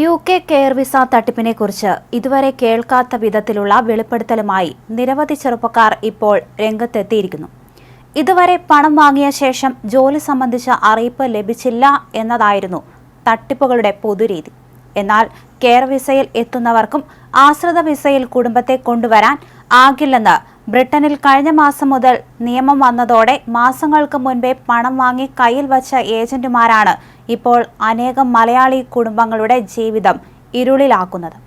U K care visa തട്ടിപ്പിനെക്കുറിച്ച് ഇതുവരെ കേൾക്കാത്ത വിധത്തിലുള്ള വെളിപ്പെടുത്തലുമായി നിരവധി ചെറുപ്പക്കാർ ഇപ്പോൾ രംഗത്തെത്തിയിരിക്കുന്നു. ഇതുവരെ പണം വാങ്ങിയ ശേഷം ജോലി സംബന്ധിച്ച അറിയിപ്പ് ലഭിച്ചില്ല എന്നതായിരുന്നു തട്ടിപ്പുകളുടെ പൊതുരീതി. എന്നാൽ കെയർ വിസയിൽ എത്തുന്നവർക്കും ആശ്രിത വിസയിൽ കുടുംബത്തെ കൊണ്ടുവരാൻ ആകില്ലെന്ന് ബ്രിട്ടനിൽ കഴിഞ്ഞ മാസം മുതൽ നിയമം വന്നതോടെ മാസങ്ങൾക്ക് മുൻപേ പണം വാങ്ങി കയ്യിൽ വച്ച ഏജന്റുമാരാണ് ഇപ്പോൾ അനേകം മലയാളി കുടുംബങ്ങളുടെ ജീവിതം ഇരുളിലാക്കുന്നത്.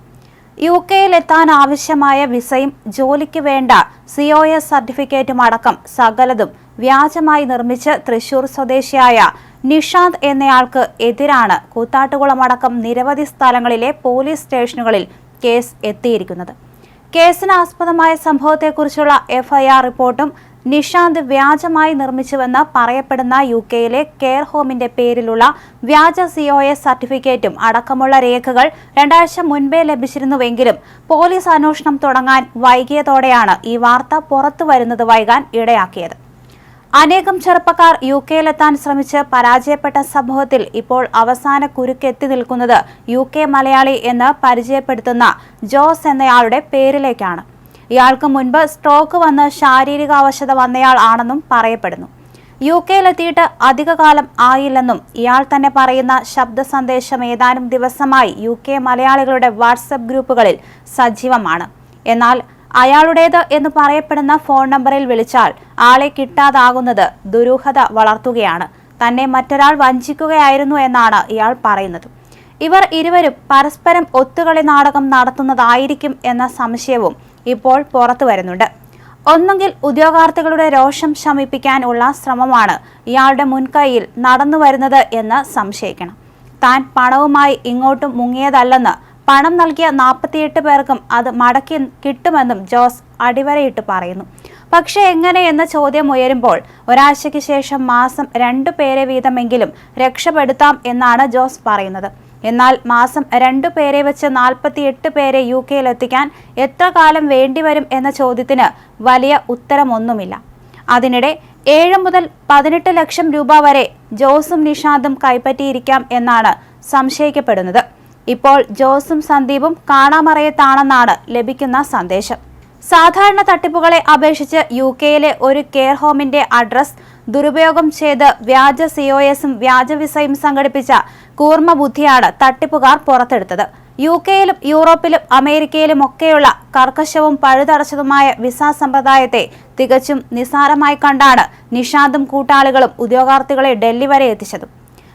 യു കെയിൽ എത്താൻ ആവശ്യമായ വിസയും ജോലിക്ക് വേണ്ട സി ഒ എസ് സർട്ടിഫിക്കറ്റും അടക്കം സകലതും വ്യാജമായി നിർമ്മിച്ച് തൃശൂർ സ്വദേശിയായ നിഷാന്ത് എന്നയാൾക്ക് എതിരാണ് കൂത്താട്ടുകുളം അടക്കം നിരവധി സ്ഥലങ്ങളിലെ പോലീസ് സ്റ്റേഷനുകളിൽ കേസ് എത്തിയിരിക്കുന്നത്. കേസിന് ആസ്പദമായ സംഭവത്തെക്കുറിച്ചുള്ള എഫ്ഐആർ റിപ്പോർട്ടും നിഷാന്ത് വ്യാജമായി നിർമ്മിച്ചുവെന്ന് പറയപ്പെടുന്ന യു കെയിലെ കെയർ ഹോമിന്റെ പേരിലുള്ള വ്യാജ സി ഒ എസ് സർട്ടിഫിക്കറ്റും അടക്കമുള്ള രേഖകൾ രണ്ടാഴ്ച മുൻപേ ലഭിച്ചിരുന്നുവെങ്കിലും പോലീസ് അന്വേഷണം തുടങ്ങാൻ വൈകിയതോടെയാണ് ഈ വാർത്ത പുറത്തു വരുന്നത് വൈകാൻ ഇടയാക്കിയത്. അനേകം ചെറുപ്പക്കാർ യു കെയിലെത്താൻ ശ്രമിച്ച് പരാജയപ്പെട്ട സംഭവത്തിൽ ഇപ്പോൾ അവസാന കുരുക്കെത്തി നിൽക്കുന്നത് യു കെ മലയാളി എന്ന് പരിചയപ്പെടുത്തുന്ന ജോസ് എന്നയാളുടെ പേരിലേക്കാണ്. ഇയാൾക്ക് മുൻപ് സ്ട്രോക്ക് വന്ന് ശാരീരികാവശത വന്നയാൾ ആണെന്നും പറയപ്പെടുന്നു. യു കെയിലെത്തിയിട്ട് അധികകാലം ആയില്ലെന്നും ഇയാൾ തന്നെ പറയുന്ന ശബ്ദ സന്ദേശം ഏതാനും ദിവസമായി യു കെ മലയാളികളുടെ വാട്സപ്പ് ഗ്രൂപ്പുകളിൽ സജീവമാണ്. എന്നാൽ അയാളുടേത് എന്ന് പറയപ്പെടുന്ന ഫോൺ നമ്പറിൽ വിളിച്ചാൽ ആളെ കിട്ടാതാകുന്നത് ദുരൂഹത വളർത്തുകയാണ്. തന്നെ മറ്റൊരാൾ വഞ്ചിക്കുകയായിരുന്നു എന്നാണ് ഇയാൾ പറയുന്നത്. ഇവർ ഇരുവരും പരസ്പരം ഒത്തുകളി നാടകം നടത്തുന്നതായിരിക്കും എന്ന സംശയവും ഇപ്പോൾ പുറത്തു വരുന്നുണ്ട്. ഒന്നുകിൽ ഉദ്യോഗാർത്ഥികളുടെ രോഷം ശമിപ്പിക്കാൻ ഉള്ള ശ്രമമാണ് ഇയാളുടെ മുൻകൈയിൽ നടന്നു വരുന്നത് എന്ന് സംശയിക്കണം. താൻ പണവുമായി ഇങ്ങോട്ടും മുങ്ങിയതല്ലെന്ന് പണം നൽകിയ നാൽപ്പത്തിയെട്ട് പേർക്കും അത് മടക്കി കിട്ടുമെന്നും ജോസ് അടിവരയിട്ട് പറയുന്നു. പക്ഷേ എങ്ങനെ എന്ന ചോദ്യം ഉയരുമ്പോൾ ഒരാഴ്ചയ്ക്ക് ശേഷം മാസം രണ്ടു പേരെ വീതമെങ്കിലും രക്ഷപ്പെടുത്താം എന്നാണ് ജോസ് പറയുന്നത്. എന്നാൽ മാസം രണ്ടു പേരെ വെച്ച് നാൽപ്പത്തിയെട്ട് പേരെ യു കെയിലെത്തിക്കാൻ എത്ര കാലം വേണ്ടിവരും എന്ന ചോദ്യത്തിന് വലിയ ഉത്തരമൊന്നുമില്ല. അതിനിടെ ഏഴ് മുതൽ പതിനെട്ട് ലക്ഷം രൂപ വരെ ജോസും നിഷാദും കൈപ്പറ്റിയിരിക്കാം എന്നാണ് സംശയിക്കപ്പെടുന്നത്. ഇപ്പോൾ ജോസും സന്ദീപും കാണാമറയത്താണെന്നാണ് ലഭിക്കുന്ന സന്ദേശം. സാധാരണ തട്ടിപ്പുകളെ അപേക്ഷിച്ച് യു കെയിലെ ഒരു കെയർ ഹോമിന്റെ അഡ്രസ് ദുരുപയോഗം ചെയ്ത് വ്യാജ സിഒഎസും വ്യാജ വിസയും സംഘടിപ്പിച്ച കൂർമ്മ ബുദ്ധിയാണ് തട്ടിപ്പുകാർ പുറത്തെടുത്തത്. യു കെയിലും യൂറോപ്പിലും അമേരിക്കയിലും ഒക്കെയുള്ള കർക്കശവും പഴുതടച്ചതുമായ വിസ സമ്പ്രദായത്തെ തികച്ചും നിസ്സാരമായി കണ്ടാണ് നിഷാദും കൂട്ടാളികളും ഉദ്യോഗാർത്ഥികളെ ഡൽഹി വരെ എത്തിച്ചതും.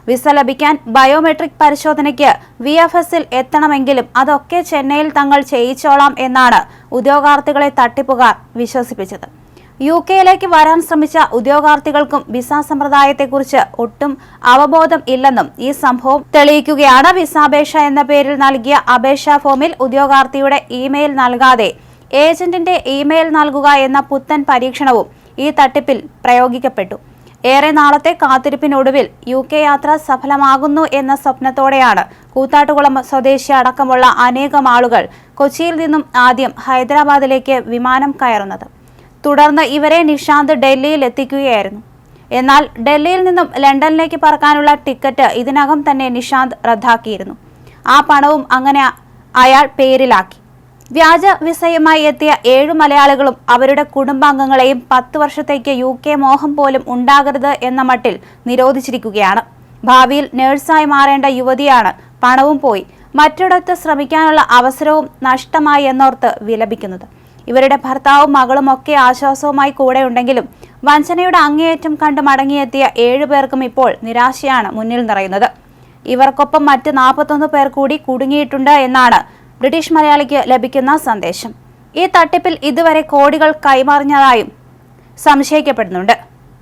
വിസ ലഭിക്കാൻ ബയോമെട്രിക് പരിശോധനയ്ക്ക് വി എഫ് എസിൽ എത്തണമെങ്കിലും അതൊക്കെ ചെന്നൈയിൽ തങ്ങൾ ചെയ്യിച്ചോളാം എന്നാണ് ഉദ്യോഗാർത്ഥികളെ തട്ടിപ്പുകാർ വിശ്വസിപ്പിച്ചത്. യു കെയിലേക്ക് വരാൻ ശ്രമിച്ച ഉദ്യോഗാർത്ഥികൾക്കും വിസ സമ്പ്രദായത്തെക്കുറിച്ച് ഒട്ടും അവബോധം ഇല്ലെന്നും ഈ സംഭവം തെളിയിക്കുകയാണ്. വിസാപേക്ഷ എന്ന പേരിൽ നൽകിയ അപേക്ഷാ ഫോമിൽ ഉദ്യോഗാർത്ഥിയുടെ ഇമെയിൽ നൽകാതെ ഏജന്റിന്റെ ഇമെയിൽ നൽകുക എന്ന പുത്തൻ പരീക്ഷണവും ഈ തട്ടിപ്പിൽ പ്രയോഗിക്കപ്പെട്ടു. ഏറെ നാളത്തെ കാത്തിരിപ്പിനൊടുവിൽ യു കെ യാത്ര സഫലമാകുന്നു എന്ന സ്വപ്നത്തോടെയാണ് കൂത്താട്ടുകുളം സ്വദേശി അടക്കമുള്ള അനേകം ആളുകൾ കൊച്ചിയിൽ നിന്നും ആദ്യം ഹൈദരാബാദിലേക്ക് വിമാനം കയറുന്നത്. തുടർന്ന് ഇവരെ നിഷാന്ത് ഡൽഹിയിൽ എത്തിക്കുകയായിരുന്നു. എന്നാൽ ഡൽഹിയിൽ നിന്നും ലണ്ടനിലേക്ക് പറക്കാനുള്ള ടിക്കറ്റ് ഇതിനകം തന്നെ നിഷാന്ത് റദ്ദാക്കിയിരുന്നു. ആ പണവും അങ്ങനെ അയാൾ പേരിലാക്കി. വ്യാജ വിസയുമായി എത്തിയ ഏഴു മലയാളികളും അവരുടെ കുടുംബാംഗങ്ങളെയും പത്ത് വർഷത്തേക്ക് യു കെ മോഹം പോലും ഉണ്ടാകരുത് എന്ന മട്ടിൽ നിരോധിച്ചിരിക്കുകയാണ്. ഭാവിയിൽ നേഴ്സായി മാറേണ്ട യുവതിയാണ് പണവും പോയി മറ്റിടത്ത് ശ്രമിക്കാനുള്ള അവസരവും നഷ്ടമായി എന്നോർത്ത് വിലപിക്കുന്നത്. ഇവരുടെ ഭർത്താവും മകളും ഒക്കെ ആശ്വാസവുമായി കൂടെയുണ്ടെങ്കിലും വഞ്ചനയുടെ അങ്ങേയറ്റം കണ്ട് മടങ്ങിയെത്തിയ ഏഴു പേർക്കും ഇപ്പോൾ നിരാശയാണ് മുന്നിൽ നിറയുന്നത്. ഇവർക്കൊപ്പം മറ്റ് നാൽപ്പത്തൊന്ന് പേർ കൂടി കുടുങ്ങിയിട്ടുണ്ട് എന്നാണ് ബ്രിട്ടീഷ് മലയാളിക്ക് ലഭിക്കുന്ന സന്ദേശം. ഈ തട്ടിപ്പിൽ ഇതുവരെ കോടികൾ കൈമാറിഞ്ഞതായും സംശയിക്കപ്പെടുന്നുണ്ട്.